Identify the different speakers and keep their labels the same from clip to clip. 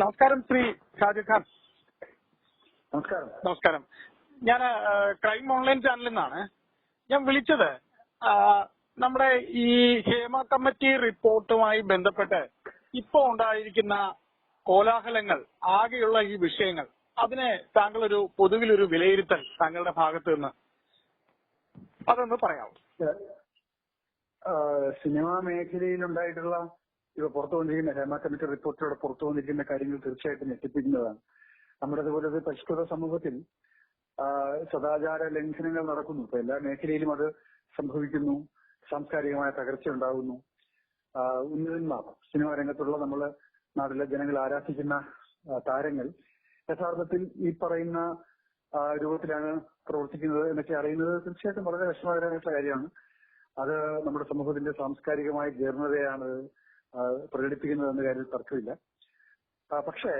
Speaker 1: നമസ്കാരം ശ്രീ ഷാജഖാൻ നമസ്കാരം നമസ്കാരം ഞാൻ ക്രൈം ഓൺലൈൻ ചാനലിൽ നിന്നാണ് ഞാൻ വിളിച്ചത് നമ്മുടെ ഈ ഹേമ കമ്മിറ്റി റിപ്പോർട്ടുമായി ബന്ധപ്പെട്ട് ഇപ്പോ ഉണ്ടായിരിക്കുന്ന കോലാഹലങ്ങൾ ആകെയുള്ള ഈ വിഷയങ്ങൾ അതിനെ താങ്കൾ ഒരു പൊതുവിലൊരു വിലയിരുത്തൽ താങ്കളുടെ ഭാഗത്ത് നിന്ന് അതൊന്ന്
Speaker 2: പറയാമോ സിനിമാ മേഖലയിലുണ്ടായിട്ടുള്ള ഇപ്പൊ പുറത്തു വന്നിരിക്കുന്ന ഹേമ കമ്മിറ്റി റിപ്പോർട്ടിലൂടെ പുറത്തു വന്നിരിക്കുന്ന കാര്യങ്ങൾ തീർച്ചയായിട്ടും ഞെട്ടിപ്പിക്കുന്നതാണ് നമ്മുടെ അതുപോലെ പരിഷ്കൃത സമൂഹത്തിൽ സദാചാര ലംഘനങ്ങൾ നടക്കുന്നു ഇപ്പൊ എല്ലാ മേഖലയിലും അത് സംഭവിക്കുന്നു സാംസ്കാരികമായ തകർച്ച ഉണ്ടാകുന്നു ഉന്നതന്മാർ സിനിമാ രംഗത്തുള്ള നമ്മള് നാട്ടിലെ ജനങ്ങൾ ആരാധിക്കുന്ന താരങ്ങൾ യഥാർത്ഥത്തിൽ ഈ പറയുന്ന രൂപത്തിലാണ് പ്രവർത്തിക്കുന്നത് എന്നൊക്കെ അറിയുന്നത് തീർച്ചയായിട്ടും വളരെ വിഷമകരമായിട്ടുള്ള കാര്യമാണ് അത് നമ്മുടെ സമൂഹത്തിന്റെ സാംസ്കാരികമായ ജീർണതയാണ് പ്രകടിപ്പിക്കുന്നത് എന്ന കാര്യത്തിൽ തർക്കമില്ല പക്ഷേ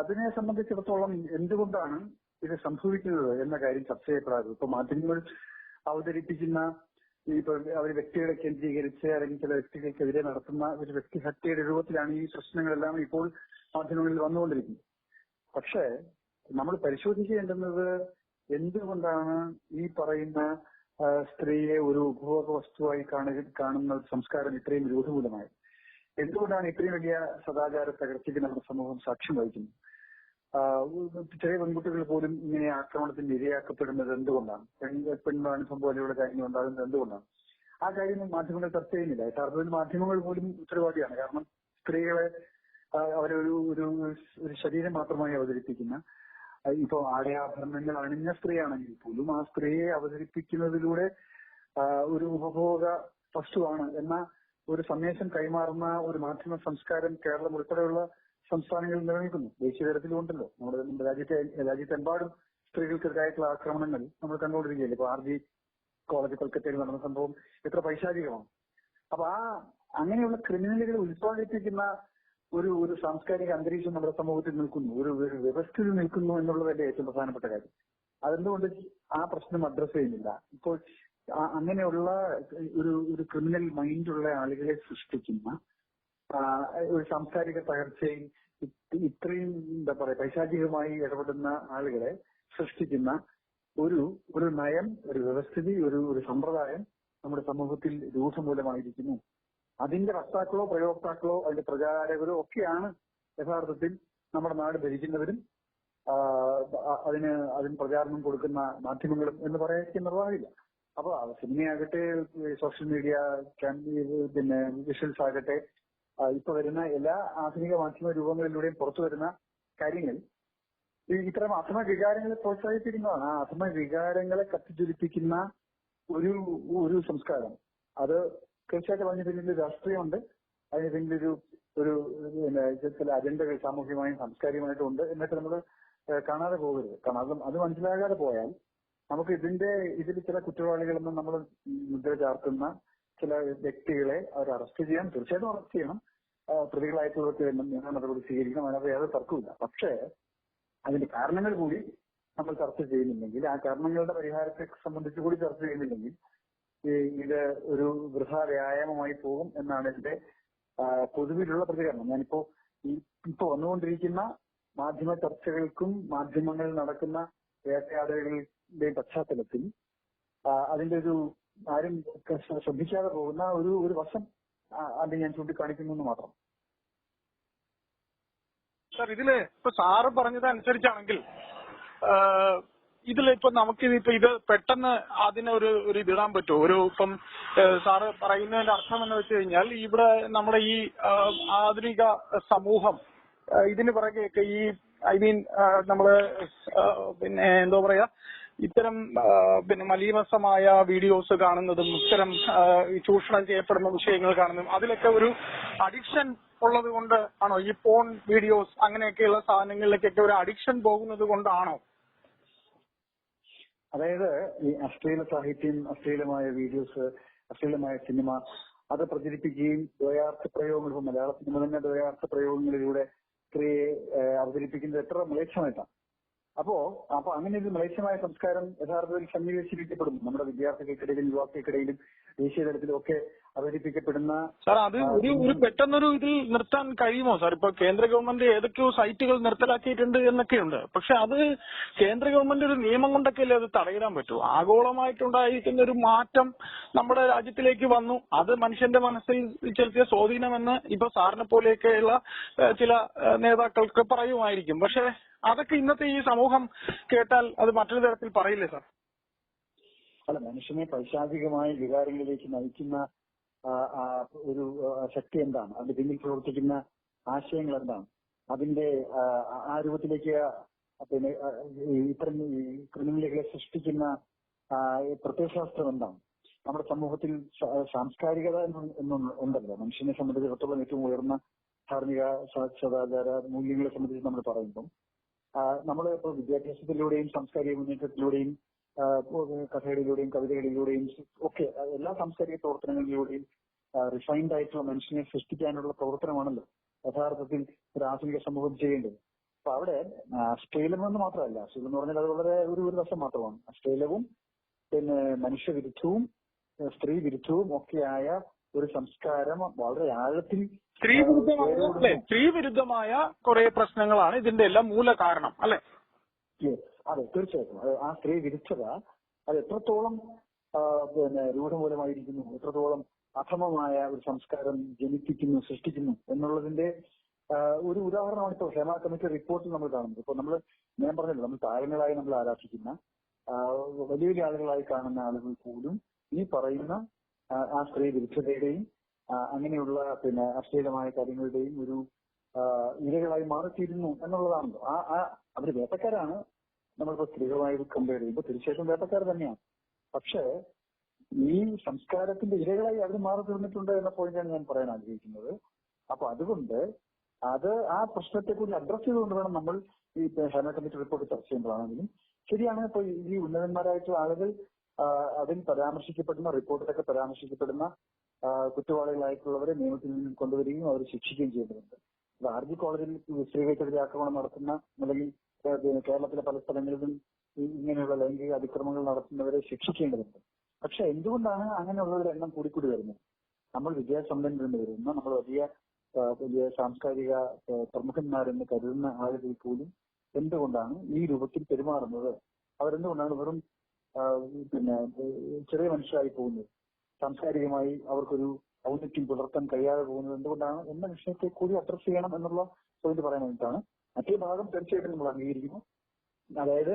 Speaker 2: അതിനെ സംബന്ധിച്ചിടത്തോളം എന്തുകൊണ്ടാണ് ഇത് സംഭവിക്കുന്നത് എന്ന കാര്യം ചർച്ച ചെയ്യപ്പെടാറുണ്ട് ഇപ്പൊ മാധ്യമങ്ങൾ അവതരിപ്പിക്കുന്ന ഈ അവർ വ്യക്തികളെ കേന്ദ്രീകരിച്ച് അല്ലെങ്കിൽ ചില വ്യക്തികൾക്കെതിരെ നടത്തുന്ന ഒരു വ്യക്തിഹത്യയുടെ രൂപത്തിലാണ് ഈ പ്രശ്നങ്ങളെല്ലാം ഇപ്പോൾ മാധ്യമങ്ങളിൽ വന്നുകൊണ്ടിരിക്കുന്നത് പക്ഷേ നമ്മൾ പരിശോധിക്കേണ്ടുന്നത് എന്തുകൊണ്ടാണ് ഈ പറയുന്ന സ്ത്രീയെ ഒരു ഉപഭോഗ വസ്തുവായി കാണുന്ന സംസ്കാരം ഇത്രയും രൂഢമൂലമായത് എന്തുകൊണ്ടാണ് ഇത്രയും വലിയ സദാചാര തകർച്ചയ്ക്ക് നമ്മുടെ സമൂഹം സാക്ഷ്യം വഹിക്കുന്നത് ചെറിയ പെൺകുട്ടികൾ പോലും ഇങ്ങനെ ആക്രമണത്തിന് ഇരയാക്കപ്പെടുന്നത് എന്തുകൊണ്ടാണ് പെൺ പോലെയുള്ള കാര്യങ്ങൾ ഉണ്ടാകുന്നത് എന്തുകൊണ്ടാണ് ആ കാര്യം മാധ്യമങ്ങൾ ചർച്ച ചെയ്യുന്നില്ല യഥാർത്ഥത്തിൽ മാധ്യമങ്ങൾ പോലും ഉത്തരവാദിയാണ് കാരണം സ്ത്രീകളെ അവരൊരു ഒരു ഒരു ശരീരം മാത്രമായി അവതരിപ്പിക്കുന്ന ഇപ്പൊ ആടയാഭരണങ്ങൾ അണിഞ്ഞ സ്ത്രീയാണെങ്കിൽ പോലും ആ സ്ത്രീയെ അവതരിപ്പിക്കുന്നതിലൂടെ ഒരു ഉപഭോഗ വസ്തുവാണ് എന്ന ഒരു സന്ദേശം കൈമാറുന്ന ഒരു മാധ്യമ സംസ്കാരം കേരളം ഉൾപ്പെടെയുള്ള സംസ്ഥാനങ്ങളിൽ നിലനിൽക്കുന്നു ദേശീയ തലത്തിലുണ്ടല്ലോ നമ്മുടെ നമ്മുടെ രാജ്യത്തെ രാജ്യത്തെമ്പാടും സ്ത്രീകൾക്കെതിരായിട്ടുള്ള ആക്രമണങ്ങൾ നമ്മൾ കണ്ടുകൊണ്ടിരിക്കുകയല്ലേ ഇപ്പൊ ആർ ജി കോളേജ് കൊൽക്കത്തയിൽ നടന്ന സംഭവം എത്ര പൈശാചികമാണ് അപ്പൊ ആ അങ്ങനെയുള്ള ക്രിമിനലുകളെ ഉത്പാദിപ്പിക്കുന്ന ഒരു ഒരു സാംസ്കാരിക അന്തരീക്ഷം നമ്മുടെ സമൂഹത്തിൽ നിൽക്കുന്നു ഒരു വ്യവസ്ഥയിൽ നിൽക്കുന്നു എന്നുള്ളതല്ലേ ഏറ്റവും പ്രധാനപ്പെട്ട കാര്യം അതെന്തുകൊണ്ട് ആ പ്രശ്നം അഡ്രസ് ചെയ്യുന്നില്ല ഇപ്പോൾ അങ്ങനെയുള്ള ഒരു ഒരു ക്രിമിനൽ മൈൻഡ് ഉള്ള ആളുകളെ സൃഷ്ടിക്കുന്ന ഒരു സാംസ്കാരിക തകർച്ചയിൽ ഇത്രയും എന്താ പറയാ പൈശാചികമായി ഇടപെടുന്ന ആളുകളെ സൃഷ്ടിക്കുന്ന ഒരു ഒരു നയം ഒരു വ്യവസ്ഥിതി ഒരു ഒരു സമ്പ്രദായം നമ്മുടെ സമൂഹത്തിൽ രൂപമൂലമായിരിക്കുന്നു അതിന്റെ വക്താക്കളോ പ്രയോക്താക്കളോ അതിന്റെ പ്രചാരകരോ ഒക്കെയാണ് യഥാർത്ഥത്തിൽ നമ്മുടെ നാട് ഭരിക്കുന്നവരും അതിന് അതിന് പ്രചാരണം കൊടുക്കുന്ന മാധ്യമങ്ങളും എന്ന് പറയാതിരിക്കാൻ നിർവാഹമില്ല അപ്പൊ സിനിമയാകട്ടെ സോഷ്യൽ മീഡിയ പിന്നെ വിഷ്വൽസ് ആകട്ടെ ഇപ്പൊ വരുന്ന എല്ലാ ആധുനിക മാധ്യമ രൂപങ്ങളിലൂടെയും പുറത്തു വരുന്ന കാര്യങ്ങൾ ഇത്തരം അധമ വികാരങ്ങളെ പ്രോത്സാഹിപ്പിക്കുന്നതാണ് ആ അധമ വികാരങ്ങളെ കത്തിജ്വലിപ്പിക്കുന്ന ഒരു ഒരു സംസ്കാരം അത് തീർച്ചയായിട്ടും അതിന് പിന്നിൽ രാഷ്ട്രീയമുണ്ട് അതിന് പിന്നിലൊരു ഒരു ചില അജണ്ടകൾ സാമൂഹികമായും സാംസ്കാരികമായിട്ടും ഉണ്ട് എന്നൊക്കെ നമ്മൾ കാണാതെ പോകരുത് കാരണം അത് മനസ്സിലാകാതെ പോയാൽ നമുക്ക് ഇതിന്റെ ഇതിൽ ചില കുറ്റവാളികളെന്ന് നമ്മൾ മുദ്ര ചാർത്തുന്ന ചില വ്യക്തികളെ അവർ അറസ്റ്റ് ചെയ്യാൻ തീർച്ചയായിട്ടും അറസ്റ്റ് ചെയ്യണം പ്രതികളായിട്ടുള്ളവർക്ക് വേണം നിയമ നടപടി സ്വീകരിക്കണം അതിനകത്ത് യാതൊരു തർക്കമില്ല പക്ഷേ അതിന്റെ കാരണങ്ങൾ കൂടി നമ്മൾ ചർച്ച ചെയ്യുന്നില്ലെങ്കിൽ ആ കാരണങ്ങളുടെ പരിഹാരത്തെ സംബന്ധിച്ച് കൂടി ചർച്ച ചെയ്യുന്നില്ലെങ്കിൽ ഇത് ഒരു വൃഥ വ്യായാമമായി പോകും എന്നാണ് എന്റെ പൊതുവിലുള്ള പ്രതികരണം ഞാനിപ്പോ ഈ ഇപ്പൊ വന്നുകൊണ്ടിരിക്കുന്ന മാധ്യമ ചർച്ചകൾക്കും മാധ്യമങ്ങളിൽ നടക്കുന്ന വേട്ടയാടലുകൾ പശ്ചാത്തലത്തിൽ അതിന്റെ ഒരു ആരും ശ്രദ്ധിക്കാതെ പോകുന്ന ഒരു ഒരു വശം അത് ഞാൻ ചൂണ്ടിക്കാണിക്കുന്നു എന്ന് മാത്രം
Speaker 1: സർ ഇതില് ഇപ്പൊ സാറ് പറഞ്ഞത് അനുസരിച്ചാണെങ്കിൽ ഇതിൽ ഇപ്പൊ നമുക്ക് ഇപ്പൊ ഇത് പെട്ടെന്ന് അതിനൊരു ഒരു ഇതിടാൻ പറ്റുമോ ഒരു ഇപ്പം സാറ് പറയുന്നതിന്റെ അർത്ഥം എന്ന് വെച്ച് കഴിഞ്ഞാൽ ഇവിടെ നമ്മുടെ ഈ ആധുനിക സമൂഹം ഇതിന് പിറകെയൊക്കെ ഈ ഐ മീൻ നമ്മള് പിന്നെ എന്തോ പറയാ ഇത്തരം പിന്നെ മലീമസമായ വീഡിയോസ് കാണുന്നതും ഇത്തരം ചൂഷണം ചെയ്യപ്പെടുന്ന വിഷയങ്ങൾ കാണുന്നതും അതിലൊക്കെ ഒരു അഡിക്ഷൻ ഉള്ളത് കൊണ്ട് ആണോ ഈ ഫോൺ വീഡിയോസ് അങ്ങനെയൊക്കെയുള്ള സാധനങ്ങളിലേക്കൊക്കെ ഒരു അഡിക്ഷൻ പോകുന്നത് കൊണ്ടാണോ
Speaker 2: അതായത് ഈ അശ്ലീല സാഹിത്യം അശ്ലീലമായ വീഡിയോസ് അശ്ലീലമായ സിനിമ അത് പ്രചരിപ്പിക്കുകയും ദ്വയാർത്ഥ പ്രയോഗങ്ങൾ മലയാള സിനിമ തന്നെ ദ്വയാർത്ഥ പ്രയോഗങ്ങളിലൂടെ സ്ത്രീയെ അവതരിപ്പിക്കുന്നത് എത്ര മ്ലേച്ഛമായിട്ടാണ് അപ്പോ അപ്പൊ അങ്ങനെ ഒരു മ്ലേച്ഛമായ സംസ്കാരം യഥാർത്ഥത്തിൽ സന്നിവേശിപ്പിക്കപ്പെടും നമ്മുടെ വിദ്യാർത്ഥികൾക്കിടയിലും യുവാക്കൾക്കിടയിലും ദേശീയ തലത്തിലും ഒക്കെ അവതരിപ്പിക്കപ്പെടുന്ന
Speaker 1: സാർ അത് ഒരു ഒരു പെട്ടെന്നൊരു ഇതിൽ നിർത്താൻ കഴിയുമോ സാർ ഇപ്പൊ കേന്ദ്ര ഗവൺമെന്റ് ഏതൊക്കെയോ സൈറ്റുകൾ നിർത്തലാക്കിയിട്ടുണ്ട് എന്നൊക്കെയുണ്ട് പക്ഷെ അത് കേന്ദ്ര ഗവൺമെന്റ് ഒരു നിയമം കൊണ്ടൊക്കെ അല്ലേ അത് തടയിടാൻ പറ്റൂ ആഗോളമായിട്ടുണ്ടായിരിക്കുന്ന ഒരു മാറ്റം നമ്മുടെ രാജ്യത്തിലേക്ക് വന്നു അത് മനുഷ്യന്റെ മനസ്സിൽ ചെലുത്തിയ സ്വാധീനമെന്ന് ഇപ്പൊ സാറിനെ പോലെയൊക്കെയുള്ള ചില നേതാക്കൾക്ക് പറയുമായിരിക്കും പക്ഷെ അതൊക്കെ ഇന്നത്തെ ഈ സമൂഹം കേട്ടാൽ അത് മറ്റൊരു തരത്തിൽ പറയില്ലേ സാർ
Speaker 2: അല്ല മനുഷ്യനെ പൈശാചികമായ വികാരങ്ങളിലേക്ക് നയിക്കുന്ന ഒരു ശക്തി എന്താണ് അതിന്റെ പിന്നിൽ പ്രവർത്തിക്കുന്ന ആശയങ്ങൾ എന്താണ് അതിന്റെ ആ രൂപത്തിലേക്ക് പിന്നെ ഇത്തരം ക്രിമിനലുകളെ സൃഷ്ടിക്കുന്ന പ്രത്യയശാസ്ത്രം എന്താണ് നമ്മുടെ സമൂഹത്തിൽ സാംസ്കാരികത എന്നുണ്ടല്ലോ മനുഷ്യനെ സംബന്ധിച്ചിടത്തോളം ഏറ്റവും ഉയർന്ന ധാർമ്മിക സദാചാര മൂല്യങ്ങളെ സംബന്ധിച്ച് നമ്മൾ പറയുമ്പം നമ്മൾ ഇപ്പോൾ വിദ്യാഭ്യാസത്തിലൂടെയും സാംസ്കാരിക മുന്നേറ്റത്തിലൂടെയും കഥകളിലൂടെയും കവിതകളിലൂടെയും ഒക്കെ എല്ലാ സാംസ്കാരിക പ്രവർത്തനങ്ങളിലൂടെയും റിഫൈൻഡ് ആയിട്ടുള്ള മനുഷ്യനെ സൃഷ്ടിക്കാനുള്ള പ്രവർത്തനമാണല്ലോ യഥാർത്ഥത്തിൽ ഒരു ആധുനിക സമൂഹം ചെയ്യേണ്ടത് അപ്പൊ അവിടെ അശ്ലീലം എന്ന് മാത്രമല്ല അശ്ലീലം എന്ന് പറഞ്ഞാൽ അത് വളരെ ഒരു ഒരു വശം മാത്രമാണ് അശ്ലീലവും പിന്നെ മനുഷ്യ വിരുദ്ധവും സ്ത്രീ വിരുദ്ധവും ഒക്കെയായ ഒരു സംസ്കാരം വളരെ ആഴത്തിൽ
Speaker 1: സ്ത്രീ വിരുദ്ധമായ കുറെ പ്രശ്നങ്ങളാണ് ഇതിന്റെ എല്ലാം മൂല കാരണം അല്ലെ
Speaker 2: അതെ തീർച്ചയായിട്ടും ആ സ്ത്രീ വിരുദ്ധത അത് എത്രത്തോളം പിന്നെ രൂഢമൂലമായിരിക്കുന്നു എത്രത്തോളം അധമമായ ഒരു സംസ്കാരം ജനിപ്പിക്കുന്നു സൃഷ്ടിക്കുന്നു എന്നുള്ളതിന്റെ ഒരു ഉദാഹരണമാണ് ഇപ്പോൾ ഹേമ കമ്മിറ്റി റിപ്പോർട്ടിൽ നമ്മൾ കാണുന്നത് ഇപ്പൊ നമ്മൾ ഞാൻ പറഞ്ഞല്ലോ നമ്മൾ താരങ്ങളായി നമ്മൾ ആരാധിക്കുന്ന വലിയ വലിയ ആളുകളായി കാണുന്ന ആളുകൾ പോലും ഈ പറയുന്ന ആ സ്ത്രീ വിരുദ്ധതയുടെയും അങ്ങനെയുള്ള പിന്നെ അശ്ലീലമായ കാര്യങ്ങളുടെയും ഒരു ഇരകളായി മാറിത്തീരുന്നു എന്നുള്ളതാണല്ലോ ആ ആ അവര് വേട്ടക്കാരാണ് നമ്മളിപ്പോ സ്ത്രീകളുമായി കമ്പയർ ചെയ്യുമ്പോൾ തീർച്ചയായിട്ടും വേട്ടക്കാർ തന്നെയാണ് പക്ഷേ ഈ സംസ്കാരത്തിന്റെ ഇരകളായി അവർ മാറി തീർന്നിട്ടുണ്ട് എന്ന പോയിന്റാണ് ഞാൻ പറയാൻ ആഗ്രഹിക്കുന്നത് അപ്പൊ അതുകൊണ്ട് അത് ആ പ്രശ്നത്തെ കൂടി അഡ്രസ് ചെയ്തുകൊണ്ട് വേണം നമ്മൾ ഈ ഹെർണ കമ്മിറ്റി റിപ്പോർട്ട് ചർച്ച ചെയ്യുമ്പോഴാണെങ്കിലും ശരിയാണ് ഇപ്പൊ ഈ ഉന്നതന്മാരായിട്ടുള്ള ആളുകൾ അതിൽ പരാമർശിക്കപ്പെടുന്ന റിപ്പോർട്ടിലൊക്കെ പരാമർശിക്കപ്പെടുന്ന കുറ്റവാളികളായിട്ടുള്ളവരെ നിയമത്തിൽ നിന്നും കൊണ്ടുവരികയും അവരെ ശിക്ഷിക്കുകയും ചെയ്യേണ്ടതുണ്ട് അത് ആർ ജി കോളേജിൽ സ്ത്രീകൾക്കെതിരെ ആക്രമണം നടത്തുന്ന അല്ലെങ്കിൽ കേരളത്തിലെ പല സ്ഥലങ്ങളിലും ഇങ്ങനെയുള്ള ലൈംഗിക അതിക്രമങ്ങൾ നടത്തുന്നവരെ ശിക്ഷിക്കേണ്ടതുണ്ട് പക്ഷെ എന്തുകൊണ്ടാണ് അങ്ങനെയുള്ളവരുടെ എണ്ണം കൂടിക്കൂടി വരുന്നത് നമ്മൾ വിദ്യാസമ്പന്നരിൽ നിന്ന് വരുന്ന നമ്മൾ വലിയ വലിയ സാംസ്കാരിക പ്രമുഖന്മാരെന്ന് കരുതുന്ന ആളുകൾ പോലും എന്തുകൊണ്ടാണ് ഈ രൂപത്തിൽ പെരുമാറുന്നത് അവരെന്തുകൊണ്ടാണ് വെറും പിന്നെ ചെറിയ മനുഷ്യരായി പോകുന്നത് സാംസ്കാരികമായി അവർക്കൊരു ഔന്നത്യം പുലർത്താൻ കഴിയാതെ പോകുന്നത് എന്തുകൊണ്ടാണ് എന്ന വിഷയത്തെ കൂടി അഡ്രസ് ചെയ്യണം എന്നുള്ള പോയിന്റ് പറയാൻ വേണ്ടിയിട്ടാണ് മറ്റേ ഭാഗം തീർച്ചയായിട്ടും നമ്മൾ അംഗീകരിക്കുന്നു അതായത്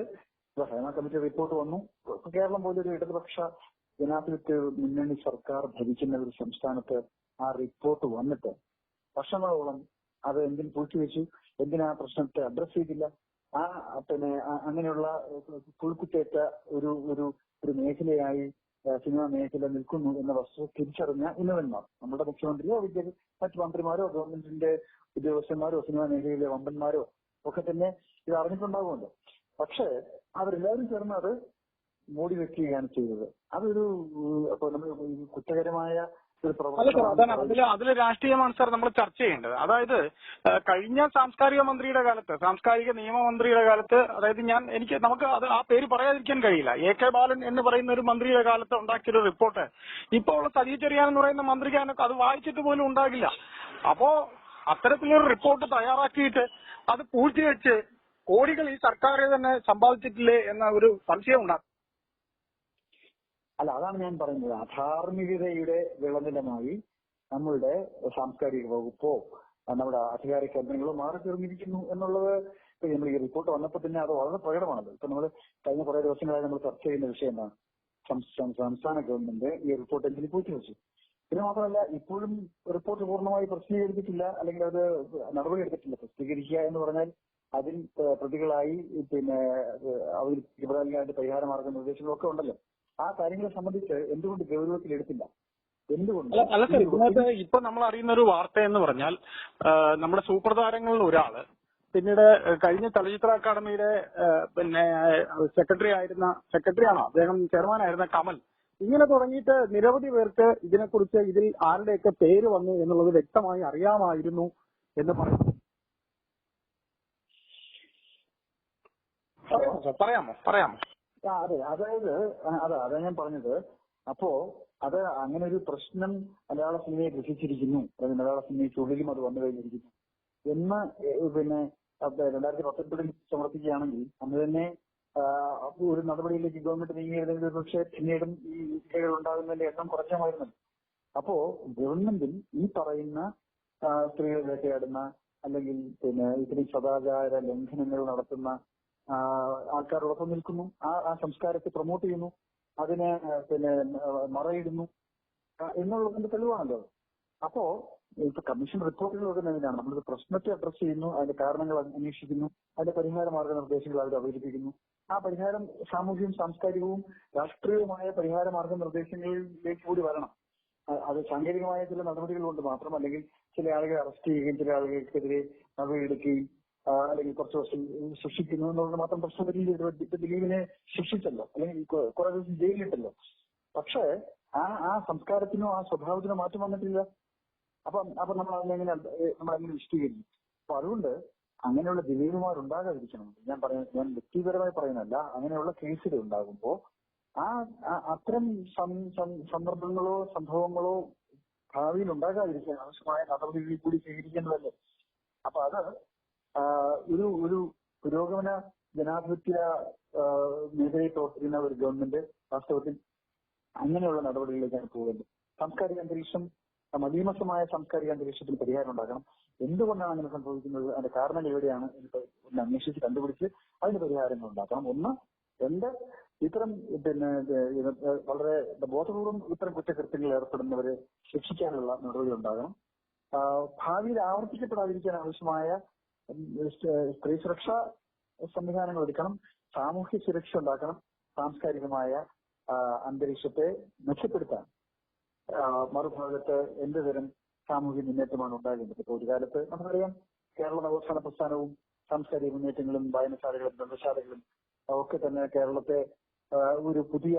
Speaker 2: ഭരണ കമ്മിറ്റി റിപ്പോർട്ട് വന്നു കേരളം പോലൊരു ഇടതുപക്ഷ ജനാധിപത്യ മുന്നണി സർക്കാർ ഭരിക്കുന്ന ഒരു സംസ്ഥാനത്ത് ആ റിപ്പോർട്ട് വന്നിട്ട് വർഷങ്ങളോളം അത് എന്തിനു പൂഴ്ത്തിവെച്ചു എന്തിനാ പ്രശ്നത്തെ അഡ്രസ് ചെയ്തില്ല ആ പിന്നെ അങ്ങനെയുള്ള പുഴുക്കുറ്റേറ്റ ഒരു ഒരു ഒരു മേഖലയായി സിനിമാ മേഖല നിൽക്കുന്നു എന്ന വസ്തു തിരിച്ചറിഞ്ഞ ഉന്നതന്മാർ നമ്മുടെ മുഖ്യമന്ത്രിയോ മറ്റു മന്ത്രിമാരോ ഗവൺമെന്റിന്റെ ഉദ്യോഗസ്ഥന്മാരോ സിനിമാ മേഖലയിലെ വമ്പന്മാരോ ഒക്കെ തന്നെ ഇത് അറിഞ്ഞിട്ടുണ്ടാകുമല്ലോ പക്ഷേ അവരെല്ലാവരും ചേർന്ന് അത് മൂടി വെക്കുകയാണ് ചെയ്തത് അതൊരു കുറ്റകരമായ അല്ല സർ അതാണ്
Speaker 1: അതില് അതില് രാഷ്ട്രീയമാണ് സർ നമ്മൾ ചർച്ച ചെയ്യേണ്ടത് അതായത് കഴിഞ്ഞ സാംസ്കാരിക മന്ത്രിയുടെ കാലത്ത് സാംസ്കാരിക നിയമ മന്ത്രിയുടെ കാലത്ത് അതായത് ഞാൻ എനിക്ക് നമുക്ക് അത് ആ പേര് പറയാതിരിക്കാൻ കഴിയില്ല എ കെ ബാലൻ എന്ന് പറയുന്ന ഒരു മന്ത്രിയുടെ കാലത്ത് ഉണ്ടാക്കിയ ഒരു റിപ്പോർട്ട് ഇപ്പോൾ ഉള്ള സജി ചെറിയാൻ എന്ന് പറയുന്ന മന്ത്രിക്ക് അത് വായിച്ചിട്ട് പോലും ഉണ്ടാകില്ല അപ്പോ അത്തരത്തിലൊരു റിപ്പോർട്ട് തയ്യാറാക്കിയിട്ട് അത് പൂഴ്ത്തിവെച്ച് കോടികൾ ഈ സർക്കാർ തന്നെ സമ്പാദിച്ചിട്ടില്ലേ എന്ന ഒരു സംശയം ഉണ്ടാകും
Speaker 2: അല്ല അതാണ് ഞാൻ പറയുന്നത് അധാർമികതയുടെ വിളനിലമായി നമ്മളുടെ സാംസ്കാരിക വകുപ്പോ നമ്മുടെ അധികാര കേന്ദ്രങ്ങളോ മാറി തീർന്നിരിക്കുന്നു എന്നുള്ളത് നമ്മൾ ഈ റിപ്പോർട്ട് വന്നപ്പോൾ തന്നെ അത് വളരെ പ്രകടമാണത് ഇപ്പൊ നമ്മൾ കഴിഞ്ഞ കുറെ ദിവസങ്ങളായി നമ്മൾ ചർച്ച ചെയ്യുന്ന വിഷയം എന്താണ് സംസ്ഥാന ഗവൺമെന്റ് ഈ റിപ്പോർട്ട് എന്തിനു വെച്ചു പിന്നെ മാത്രമല്ല ഇപ്പോഴും റിപ്പോർട്ട് പൂർണ്ണമായി പ്രസിദ്ധീകരിച്ചിട്ടില്ല അല്ലെങ്കിൽ അത് നടപടി എടുത്തിട്ടില്ല പ്രസിദ്ധീകരിക്കുക എന്ന് പറഞ്ഞാൽ അതിൽ പ്രതികളായി പിന്നെ അവതരിപ്പിക്കപ്പെടാനായിട്ട് പരിഹാര മാർഗ്ഗ നിർദ്ദേശങ്ങളൊക്കെ ഉണ്ടല്ലോ ആ കാര്യങ്ങളെ സംബന്ധിച്ച് എന്തുകൊണ്ട് ഗൗരവത്തിലെടുത്തില്ല അല്ല സർ ഇതിനകത്ത്
Speaker 1: ഇപ്പൊ നമ്മൾ അറിയുന്ന ഒരു വാർത്ത എന്ന് പറഞ്ഞാൽ നമ്മുടെ സൂപ്പർ താരങ്ങളിൽ ഒരാള് പിന്നീട് കഴിഞ്ഞ ചലച്ചിത്ര അക്കാദമിയുടെ പിന്നെ സെക്രട്ടറി ആയിരുന്ന സെക്രട്ടറി ആണോ അദ്ദേഹം ചെയർമാൻ ആയിരുന്ന കമൽ ഇങ്ങനെ തുടങ്ങിയിട്ട് നിരവധി പേർക്ക് ഇതിനെക്കുറിച്ച് ഇതിൽ ആരുടെയൊക്കെ പേര് വന്നു എന്നുള്ളത് വ്യക്തമായി അറിയാമായിരുന്നു എന്ന് പറയുന്നു പറയാമോ പറയാമോ
Speaker 2: ആ അതെ അതായത് അതാ അതാ ഞാൻ പറഞ്ഞത് അപ്പോ അത് അങ്ങനെ ഒരു പ്രശ്നം മലയാള സിനിമയെ ഗ്രഹിച്ചിരിക്കുന്നു അല്ലെങ്കിൽ മലയാള സിനിമയ്ക്കുള്ളിലും അത് വന്നു കഴിഞ്ഞിരിക്കുന്നു എന്ന് പിന്നെ രണ്ടായിരത്തി പത്തൊൻപതിൽ സമർപ്പിക്കുകയാണെങ്കിൽ അന്ന് തന്നെ ഒരു നടപടിയിലേക്ക് ഗവൺമെന്റ് നീങ്ങിയിരുന്നെങ്കിൽ പക്ഷേ പിന്നീടും ഈ ഇടകൾ ഉണ്ടാകുന്നതിന്റെ എണ്ണം കുറച്ചാമായിരുന്നു അപ്പോ ഗവൺമെന്റിൽ ഈ പറയുന്ന സ്ത്രീകൾ വേട്ടയാടുന്ന അല്ലെങ്കിൽ പിന്നെ ഇത്തിരി സദാചാര ലംഘനങ്ങൾ നടത്തുന്ന ആൾക്കാരോടൊപ്പം നിൽക്കുന്നു ആ ആ സംസ്കാരത്തെ പ്രൊമോട്ട് ചെയ്യുന്നു അതിനെ പിന്നെ മറയിടുന്നു എന്നുള്ളതിന്റെ തെളിവാണല്ലോ അപ്പോ ഇപ്പൊ കമ്മീഷൻ റിപ്പോർട്ടുകൾ വരുന്നത് നമ്മൾ പ്രശ്നത്തെ അഡ്രസ് ചെയ്യുന്നു അതിന്റെ കാരണങ്ങൾ അന്വേഷിക്കുന്നു അതിന്റെ പരിഹാര മാർഗനിർദ്ദേശങ്ങൾ അവർ അവതരിപ്പിക്കുന്നു ആ പരിഹാരം സാമൂഹികവും സാംസ്കാരികവും രാഷ്ട്രീയവുമായ പരിഹാര മാർഗനിർദ്ദേശങ്ങളിലേക്ക് കൂടി വരണം അത് സാങ്കേതികമായ ചില നടപടികൾ കൊണ്ട് മാത്രം അല്ലെങ്കിൽ ചില ആളുകളെ അറസ്റ്റ് ചെയ്യുകയും ചില ആളുകൾക്കെതിരെ നടപടിയെടുക്കുകയും അല്ലെങ്കിൽ കുറച്ച് ദിവസം ശിക്ഷിക്കുന്നു എന്നുള്ളത് മാത്രം പ്രശ്നം വരില്ല ഇപ്പൊ ദിലീപിനെ ശിക്ഷിച്ചല്ലോ അല്ലെങ്കിൽ കുറെ ദിവസം ജയിലിട്ടല്ലോ പക്ഷേ ആ ആ സംസ്കാരത്തിനോ ആ സ്വഭാവത്തിനോ മാറ്റം വന്നിട്ടില്ല അപ്പം അപ്പൊ നമ്മൾ അതിനെങ്ങനെ നമ്മളെങ്ങനെ വിശദീകരിക്കും അപ്പൊ അതുകൊണ്ട് അങ്ങനെയുള്ള ദിലീപുമാർ ഉണ്ടാകാതിരിക്കണം ഞാൻ പറയുന്നത് ഞാൻ വ്യക്തിപരമായി പറയുന്നല്ല അങ്ങനെയുള്ള കേസുകൾ ഉണ്ടാകുമ്പോൾ ആ അത്തരം സന്ദർഭങ്ങളോ സംഭവങ്ങളോ ഭാവിയിൽ ഉണ്ടാകാതിരിക്കാൻ ആവശ്യമായ നടപടികളിൽ കൂടി സ്വീകരിക്കേണ്ടതല്ലേ അപ്പൊ അത് ഒരു ഒരു പുരോഗമന ജനാധിപത്യ മേഖലയിൽ പ്രവർത്തിക്കുന്ന ഒരു ഗവൺമെന്റ് വാസ്തവത്തിൽ അങ്ങനെയുള്ള നടപടികളിലേക്കാണ് പോകുന്നത് സാംസ്കാരിക അന്തരീക്ഷം മതീമസമായ സാംസ്കാരിക അന്തരീക്ഷത്തിൽ പരിഹാരം ഉണ്ടാക്കണം എന്തുകൊണ്ടാണ് അങ്ങനെ സംഭവിക്കുന്നത് അതിന്റെ കാരണം എവിടെയാണ് ഒന്ന് അന്വേഷിച്ച് കണ്ടുപിടിച്ച് അതിന് പരിഹാരങ്ങൾ ഉണ്ടാക്കണം ഒന്ന് രണ്ട് ഇത്തരം പിന്നെ വളരെ ബോധപൂർവം ഇത്തരം കുറ്റകൃത്യങ്ങളിൽ ഏർപ്പെടുന്നവരെ ശിക്ഷിക്കാനുള്ള നടപടി ഉണ്ടാകണം ഭാവിയിൽ ആവർത്തിക്കപ്പെടാതിരിക്കാൻ ആവശ്യമായ സ്ത്രീ സുരക്ഷാ സംവിധാനങ്ങൾ ഒരുക്കണം സാമൂഹ്യ സുരക്ഷ ഉണ്ടാക്കണം സാംസ്കാരികമായ അന്തരീക്ഷത്തെ മെച്ചപ്പെടുത്താൻ മറുഭാഗത്ത് എന്ത് തരം സാമൂഹ്യ മുന്നേറ്റമാണ് ഉണ്ടാകേണ്ടത് ഇപ്പൊ ഒരു കാലത്ത് നമുക്കറിയാം കേരള നവോത്ഥാന പ്രസ്ഥാനവും സാംസ്കാരിക മുന്നേറ്റങ്ങളും വായനശാലകളും ഗ്രന്ഥശാലകളും ഒക്കെ തന്നെ കേരളത്തെ ഒരു പുതിയ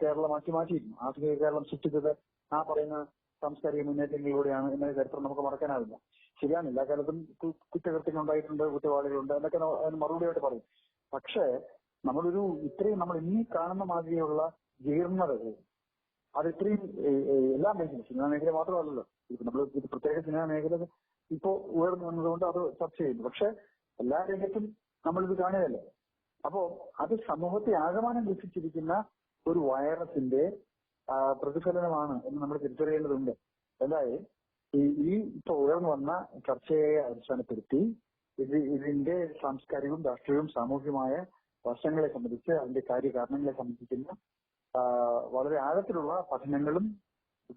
Speaker 2: കേരളമാക്കി മാറ്റിയിരുന്നു ആധുനിക കേരളം സൃഷ്ടിച്ചത് ആ പറയുന്ന സാംസ്കാരിക മുന്നേറ്റങ്ങളിലൂടെയാണ് എന്ന ചരിത്രം നമുക്ക് മറക്കാനാവില്ല ശരിയാണ് എല്ലാ കാലത്തും കുറ്റകൃത്യങ്ങൾ ഉണ്ടായിട്ടുണ്ട് കുറ്റവാളികളുണ്ട് എന്നൊക്കെ അതിന് മറുപടിയായിട്ട് പറയും പക്ഷേ നമ്മളൊരു ഇത്രയും നമ്മൾ ഇനി കാണുന്ന മാതിരിയുള്ള ജീർണതകൾ അത് ഇത്രയും എല്ലാ മേഖലയും സിനിമാ മേഖല മാത്രമല്ലല്ലോ ഇപ്പൊ നമ്മൾ ഇത് പ്രത്യേക സിനിമാ മേഖല ഇപ്പോ ഉയർന്നു വന്നതുകൊണ്ട് അത് ചർച്ച ചെയ്യുന്നു പക്ഷെ എല്ലാ രംഗത്തും നമ്മളിത് കാണുകയല്ലേ അപ്പോ അത് സമൂഹത്തെ ആകമാനം ലഭിച്ചിരിക്കുന്ന ഒരു വൈറസിന്റെ പ്രതിഫലനമാണ് എന്ന് നമ്മൾ തിരിച്ചറിയേണ്ടതുണ്ട് എന്തായാലും ഈ പ്രോഗ്രാം വന്ന ചർച്ചയെ അടിസ്ഥാനപ്പെടുത്തി ഇത് ഇതിന്റെ സാംസ്കാരികവും രാഷ്ട്രീയവും സാമൂഹികമായ വശങ്ങളെ സംബന്ധിച്ച് അതിന്റെ കാര്യകാരണങ്ങളെ സംബന്ധിക്കുന്ന വളരെ ആഴത്തിലുള്ള പഠനങ്ങളും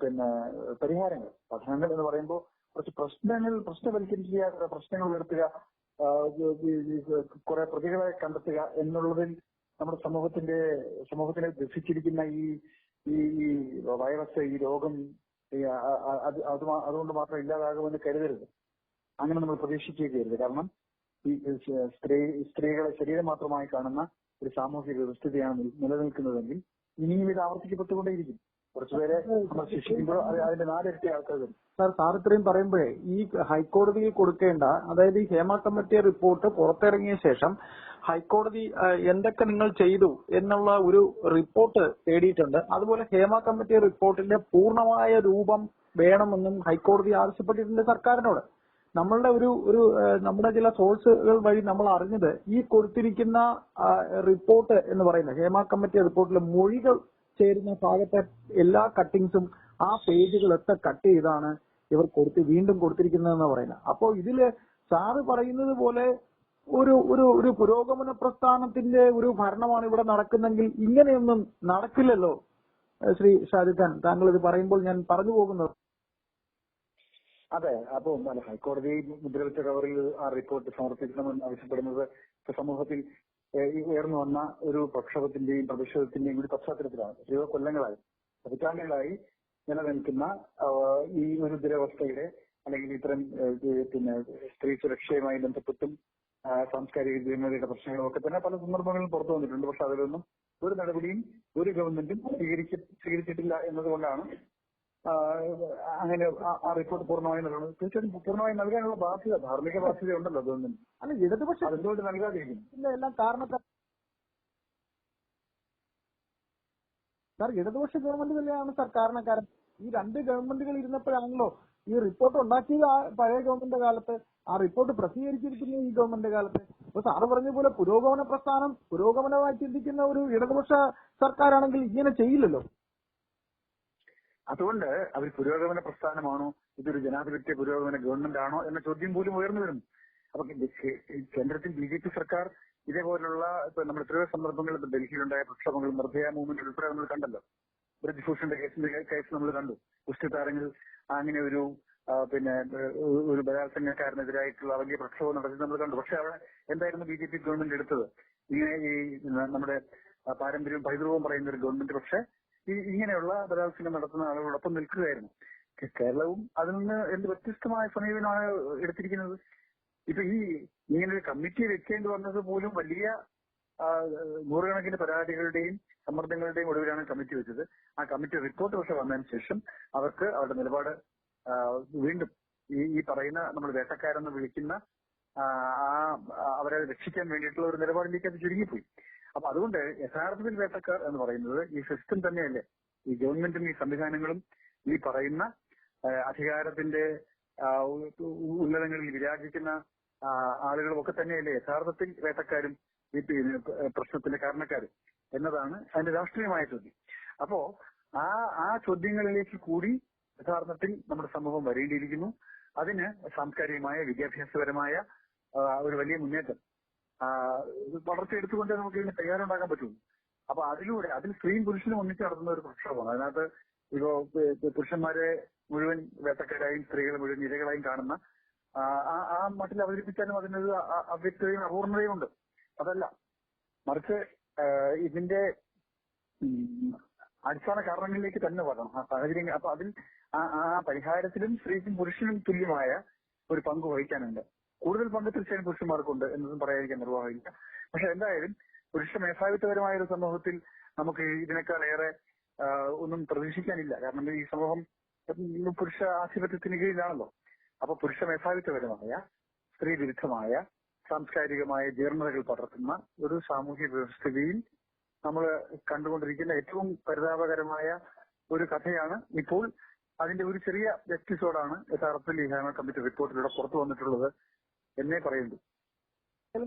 Speaker 2: പിന്നെ പരിഹാരങ്ങൾ പഠനങ്ങൾ എന്ന് പറയുമ്പോൾ കുറച്ച് പ്രശ്നങ്ങൾ പ്രശ്നവൽക്കരിക്കുക പ്രശ്നങ്ങൾ ഉയർത്തുക കുറെ പ്രതികളെ കണ്ടെത്തുക എന്നുള്ളതിൽ നമ്മുടെ സമൂഹത്തിന്റെ സമൂഹത്തിനെ ദുഷിച്ചിരിക്കുന്ന ഈ ഈ വൈറസ് ഈ രോഗം അത് അതുകൊണ്ട് മാത്രം ഇല്ലാതാകുമെന്ന് കരുതരുത് അങ്ങനെ നമ്മൾ പ്രതീക്ഷിക്കുകയും ചെയ്യരുത് കാരണം ഈ സ്ത്രീ സ്ത്രീകളെ ശരീരം മാത്രമായി കാണുന്ന ഒരു സാമൂഹിക വ്യവസ്ഥിതിയാണ് നിലനിൽക്കുന്നതെങ്കിൽ ഇനിയും ഇത് ആവർത്തിക്കപ്പെട്ടുകൊണ്ടേയിരിക്കും കുറച്ചുപേരെ ശിക്ഷിക്കുമ്പോൾ അതിന്റെ നാലിരട്ടി ആൾക്കാർ വരും
Speaker 1: സാർ സാർ ഇത്രയും പറയുമ്പോഴേ ഈ ഹൈക്കോടതിയിൽ കൊടുക്കേണ്ട അതായത് ഈ ഹേമ കമ്മിറ്റിയുടെ റിപ്പോർട്ട് പുറത്തിറങ്ങിയ ശേഷം ഹൈക്കോടതി എന്തൊക്കെ നിങ്ങൾ ചെയ്തു എന്നുള്ള ഒരു റിപ്പോർട്ട് തേടിയിട്ടുണ്ട് അതുപോലെ ഹേമ കമ്മിറ്റി റിപ്പോർട്ടിന്റെ പൂർണ്ണമായ രൂപം വേണമെന്നും ഹൈക്കോടതി ആവശ്യപ്പെട്ടിട്ടുണ്ട് സർക്കാരിനോട് നമ്മളുടെ ഒരു ഒരു നമ്മുടെ ചില സോഴ്സുകൾ വഴി നമ്മൾ അറിഞ്ഞത് ഈ കൊടുത്തിരിക്കുന്ന റിപ്പോർട്ട് എന്ന് പറയുന്നത് ഹേമ കമ്മിറ്റി റിപ്പോർട്ടിലെ മൊഴികൾ ചേരുന്ന ഭാഗത്തെ എല്ലാ കട്ടിങ്സും ആ പേജുകളൊക്കെ കട്ട് ചെയ്താണ് ഇവർ കൊടുത്ത് വീണ്ടും എന്ന് പറയുന്നത് അപ്പോൾ ഇതില് സാറ് പറയുന്നത് പോലെ ഒരു ഒരു ഒരു പുരോഗമന പ്രസ്ഥാനത്തിന്റെ ഒരു ഭരണമാണ് ഇവിടെ നടക്കുന്നെങ്കിൽ ഇങ്ങനെയൊന്നും നടക്കില്ലല്ലോ ശ്രീ ഷാജുഖ് ഖാൻ താങ്കൾ ഇത് പറയുമ്പോൾ ഞാൻ പറഞ്ഞു പോകുന്നത്
Speaker 2: അതെ അപ്പൊ ഹൈക്കോടതി മുദ്രവെച്ച കവറിൽ ആ റിപ്പോർട്ട് സമർപ്പിക്കണമെന്ന് ആവശ്യപ്പെടുന്നത് സമൂഹത്തിൽ ഉയർന്നു വന്ന ഒരു പ്രക്ഷോഭത്തിന്റെയും പ്രതിഷേധത്തിന്റെയും ഒരു പശ്ചാത്തലത്തിലാണ് എത്രയോ കൊല്ലങ്ങളായി പതിറ്റാണ്ടുകളായി നിലനിൽക്കുന്ന ഈ ഒരു ദുരവസ്ഥയുടെ അല്ലെങ്കിൽ ഇത്തരം പിന്നെ സ്ത്രീ സുരക്ഷയുമായി ബന്ധപ്പെട്ടും സാംസ്കാരിക വിദ്യമേഖലയുടെ പ്രശ്നങ്ങളൊക്കെ തന്നെ പല സന്ദർഭങ്ങളിലും പുറത്തു വന്നിട്ടുണ്ട് പക്ഷെ അതിലൊന്നും ഒരു നടപടിയും ഒരു ഗവൺമെന്റും സ്വീകരിച്ച സ്വീകരിച്ചിട്ടില്ല എന്നതുകൊണ്ടാണ് അങ്ങനെ ആ റിപ്പോർട്ട് പൂർണ്ണമായി നൽകുന്നത് തീർച്ചയായിട്ടും പൂർണ്ണമായി നൽകാനുള്ള ബാധ്യത ധാർമ്മിക ബാധ്യത ഉണ്ടല്ലോ ഗവൺമെന്റ് അല്ല ഇടതുപക്ഷം അതെന്തുകൊണ്ട് നൽകാതിരിക്കും ഇല്ല എല്ലാം കാരണക്കാർ സാർ ഇടതുപക്ഷ ഗവൺമെന്റ് തന്നെയാണ് സാർ കാരണക്കാരൻ ഈ രണ്ട് ഗവൺമെന്റുകൾ ഇരുന്നപ്പോഴാണല്ലോ ഈ റിപ്പോർട്ട് ഉണ്ടാക്കിയത് ആ പഴയ ഗവൺമെന്റ് കാലത്ത് ആ റിപ്പോർട്ട് പ്രസിദ്ധീകരിച്ചിരിക്കുന്നത് ഈ ഗവൺമെന്റ് കാലത്ത് അപ്പൊ സാറ് പറഞ്ഞ പോലെ പുരോഗമന പ്രസ്ഥാനം പുരോഗമനമായി ചിന്തിക്കുന്ന ഒരു ഇടതുപക്ഷ സർക്കാരാണെങ്കിൽ ഇങ്ങനെ ചെയ്യില്ലല്ലോ അതുകൊണ്ട് അവർ പുരോഗമന പ്രസ്ഥാനമാണോ ഇതൊരു ജനാധിപത്യ പുരോഗമന ഗവൺമെന്റ് ആണോ എന്ന ചോദ്യം പോലും ഉയർന്നു വരുന്നു അപ്പൊ കേന്ദ്രത്തിൽ ബി ജെ പി സർക്കാർ ഇതേപോലുള്ള ഇപ്പൊ നമ്മൾ എത്രയോ ഇപ്പൊ ഡൽഹിയിലുണ്ടായ പ്രക്ഷോഭങ്ങൾ നിർഭയ മൂവ്മെന്റ് ഉൾപ്പെടെ നമ്മൾ കണ്ടല്ലോ ബ്രജ്ഭൂഷന്റെ കേസിന്റെ കേസ് നമ്മൾ കണ്ടു കുസ്തി താരങ്ങൾ അങ്ങനെ ഒരു പിന്നെ ഒരു ബലാത്സംഗക്കാരനെതിരായിട്ടുള്ള വലിയ പ്രക്ഷോഭം നടത്തി നമ്മൾ കണ്ടു പക്ഷെ അവിടെ എന്തായിരുന്നു ബി ജെ പി ഗവൺമെന്റ് എടുത്തത് ഇങ്ങനെ ഈ നമ്മുടെ പാരമ്പര്യവും പൈതൃകവും പറയുന്ന ഒരു ഗവൺമെന്റ് പക്ഷെ ഇങ്ങനെയുള്ള ബലാത്സംഗം നടത്തുന്ന ആളുകളോടൊപ്പം നിൽക്കുകയായിരുന്നു കേരളവും അതിൽ നിന്ന് എന്ത് വ്യത്യസ്തമായ സമീപനമാണ് എടുത്തിരിക്കുന്നത് ഇപ്പൊ ഈ ഇങ്ങനെ ഒരു കമ്മിറ്റി വെക്കേണ്ടി വന്നത് പോലും വലിയ നൂറുകണക്കിന് പരാതികളുടെയും സമ്മർദ്ദങ്ങളുടെയും ഒടുവിലാണ് കമ്മിറ്റി വെച്ചത് ആ കമ്മിറ്റി റിപ്പോർട്ട് പക്ഷെ വന്നതിന് ശേഷം അവർക്ക് അവരുടെ നിലപാട് വീണ്ടും ഈ ഈ പറയുന്ന നമ്മൾ വേട്ടക്കാരെന്ന് വിളിക്കുന്ന ആ അവരെ രക്ഷിക്കാൻ വേണ്ടിയിട്ടുള്ള ഒരു നിലപാടിലേക്ക് അത് ചുരുങ്ങിപ്പോയി അപ്പൊ അതുകൊണ്ട് യഥാർത്ഥത്തിൽ വേട്ടക്കാർ എന്ന് പറയുന്നത് ഈ സിസ്റ്റം തന്നെയല്ലേ ഈ ഗവൺമെന്റും ഈ സംവിധാനങ്ങളും ഈ പറയുന്ന അധികാരത്തിന്റെ ഉന്നതങ്ങളിൽ വിരാജിക്കുന്ന ആളുകളും ഒക്കെ തന്നെയല്ലേ യഥാർത്ഥത്തിൽ വേട്ടക്കാരും ഈ പ്രശ്നത്തിന്റെ കാരണക്കാര് എന്നതാണ് അതിന്റെ രാഷ്ട്രീയമായ ചോദ്യം അപ്പോ ആ ആ ചോദ്യങ്ങളിലേക്ക് കൂടി യഥാർത്ഥത്തിൽ നമ്മുടെ സമൂഹം വരേണ്ടിയിരിക്കുന്നു അതിന് സാംസ്കാരികമായ വിദ്യാഭ്യാസപരമായ ഒരു വലിയ മുന്നേറ്റം വളർച്ചയെടുത്തുകൊണ്ടേ നമുക്ക് ഇതിന് തയ്യാറുണ്ടാക്കാൻ പറ്റുള്ളൂ അപ്പൊ അതിലൂടെ അതിൽ സ്ത്രീയും പുരുഷനും ഒന്നിച്ച് നടത്തുന്ന ഒരു പ്രക്ഷോഭമാണ് അതിനകത്ത് ഇപ്പോ പുരുഷന്മാരെ മുഴുവൻ വേട്ടക്കാരായും സ്ത്രീകളെ മുഴുവൻ നിരകളായും കാണുന്ന ആ മട്ടിൽ അവതരിപ്പിച്ചാലും അതിനൊരു അവ്യക്തതയും അപൂർണതയും ഉണ്ട് അതല്ല മറിച്ച് ഇതിന്റെ അടിസ്ഥാന കാരണങ്ങളിലേക്ക് തന്നെ വരണം ആ സാഹചര്യം അപ്പൊ അതിൽ ആ പരിഹാരത്തിലും സ്ത്രീക്കും പുരുഷനും തുല്യമായ ഒരു പങ്ക് വഹിക്കാനുണ്ട് കൂടുതൽ പങ്ക് തീർച്ചയായും പുരുഷന്മാർക്കുണ്ട് എന്നതും പറയാതിരിക്കാൻ നിർവാഹമില്ല പക്ഷെ എന്തായാലും പുരുഷ മേധാവിത്വപരമായ ഒരു സമൂഹത്തിൽ നമുക്ക് ഇതിനേക്കാൾ ഏറെ ഒന്നും പ്രതീക്ഷിക്കാനില്ല കാരണം ഈ സമൂഹം പുരുഷ ആധിപത്യത്തിന് കീഴിലാണല്ലോ അപ്പൊ പുരുഷ മേധാവിത്വപരമായ സ്ത്രീ വിരുദ്ധമായ സാംസ്കാരികമായ ജീർണതകൾ പടർത്തുന്ന ഒരു സാമൂഹ്യ വ്യവസ്ഥിതിയിൽ നമ്മൾ കണ്ടുകൊണ്ടിരിക്കുന്ന ഏറ്റവും പരിതാപകരമായ ഒരു കഥയാണ് ഇപ്പോൾ അതിന്റെ ഒരു ചെറിയ എപ്പിസോഡാണ് യഥാർത്ഥത്തിൽ ഈ ഹാമർ കമ്മിറ്റി റിപ്പോർട്ടിലൂടെ പുറത്തു വന്നിട്ടുള്ളത് എന്നേ പറയുന്നു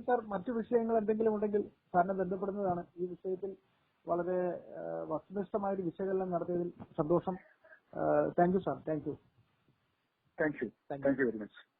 Speaker 2: സാർ മറ്റു വിഷയങ്ങൾ എന്തെങ്കിലും ഉണ്ടെങ്കിൽ സാറിനെ ബന്ധപ്പെടുന്നതാണ് ഈ വിഷയത്തിൽ വളരെ വസ്തുനിഷ്ഠമായ ഒരു വിശകലനം നടത്തിയതിൽ സന്തോഷം thank you sir thank you thank you thank you very much